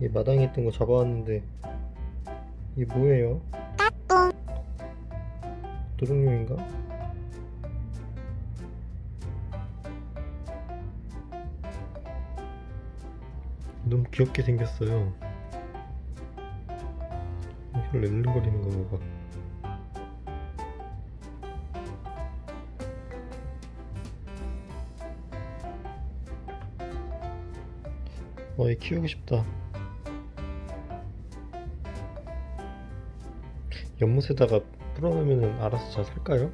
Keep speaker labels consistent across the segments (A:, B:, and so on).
A: 이 마당에 있던 거 잡아왔는데 이게 뭐예요? 도롱뇽인가? 너무 귀엽게 생겼어요. 혀 렐름거리는 거 봐봐. 어, 얘 키우고 싶다. 연못에다가 풀어놓으면 알아서 잘 살까요?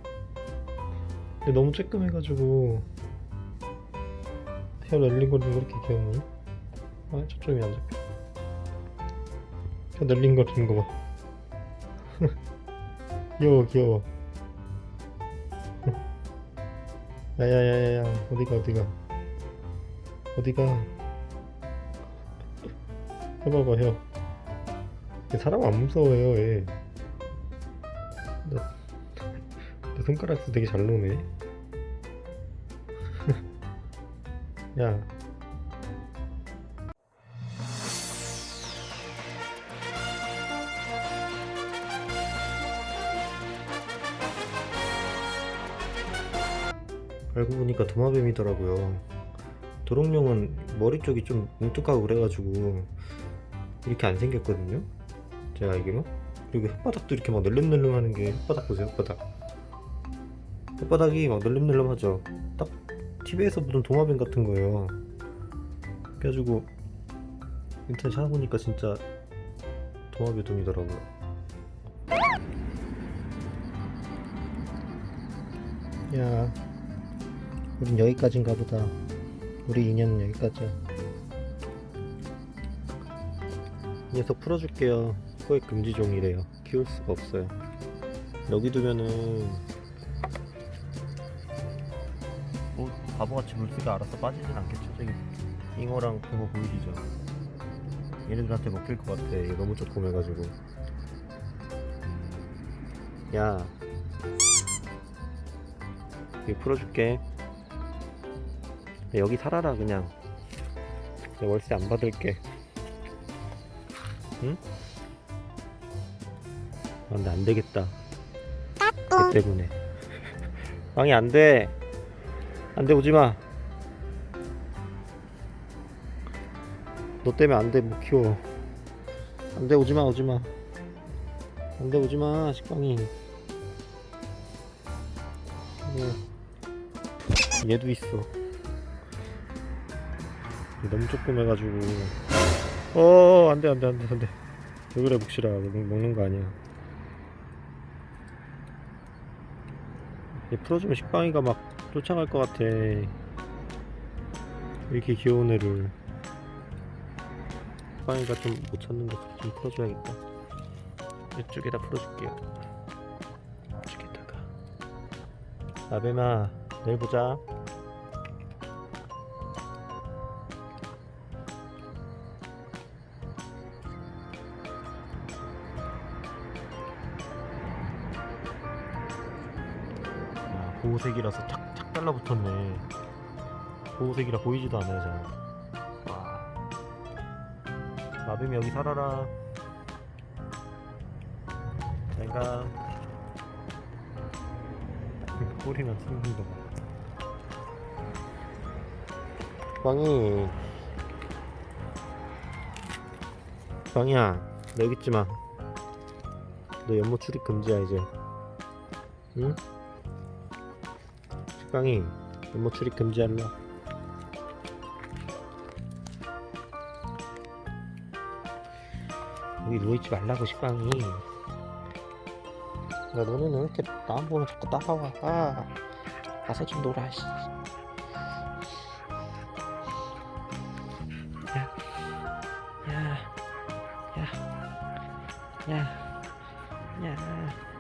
A: 근데 너무 쬐끔해가지고 혀 렐링거리는 거 이렇게 귀엽니? 아 초점이 안 잡혀. 혀 렐링거리는 거봐. 귀여워 귀여워. 야야야야야 어디가 어디가? 어디가? 해봐봐 혀얘 사람 안 무서워요 얘 내, 내 손가락도 되게 잘 노네 야 알고 보니까 도마뱀이더라고요. 도롱뇽은 머리 쪽이 좀 뭉툭하고 그래가지고 이렇게 안 생겼거든요. 제가 알기로. 그리고 혓바닥도 이렇게 막 널름널름하는 게 혓바닥 보세요, 혓바닥. 혓바닥이 막 널름널름하죠. 딱 TV에서 보던 도마뱀 같은 거예요. 그래가지고 인터넷 찾아보니까 진짜 도마뱀이더라고요. 야. 우린 여기까지인가 보다. 우리 인연은 여기까지야. 이 녀석 풀어줄게요. 소액 금지종이래요. 키울 수가 없어요. 여기 두면은 뭐 바보같이 물속에 알아서 빠지진 않겠죠. 저기 잉어랑 붕어 보이시죠? 얘네들한테 먹힐 것 같아. 얘 너무 조그매가지고. 야. 여기 풀어줄게. 여기 살아라 그냥 내 월세 안 받을게 응? 아, 근데 안 되겠다. 걔 때문에. 왕이 안 돼. 안 돼 오지 마. 너 때문에 안 돼 못 키워. 안 돼 오지 마 오지 마. 안 돼 오지 마 식빵이. 네. 얘도 있어. 너무 조그매가지고. 어 안 돼 안 돼 안 돼 안 돼. 왜 그래 묵시라. 먹, 먹는 거 아니야 풀어주면 식빵이가 막 쫓아갈 것 같아. 이렇게 귀여운 애를. 식빵이가 좀 못 찾는데 좀 풀어줘야겠다. 이쪽에다 풀어줄게요. 이쪽에다가. 나베마 내일 보자 보호색이라서 착착 달라붙었네. 보호색이라 보이지도 않아요, 잘. 와. 마뱀이 여기 살아라. 내가 꼬리만 봐. 빵이. 빵이야, 너 여기 있지 마. 너 연못 출입 금지야 이제. 응? 식빵이 연못 출입 금지할라. 여기 누워있지 말라고 식빵이. 야 너네는 왜 이렇게 나만 보면 자꾸 따라와. 아, 가서 좀 놀아. 씨. 야, 야, 야, 야, 야.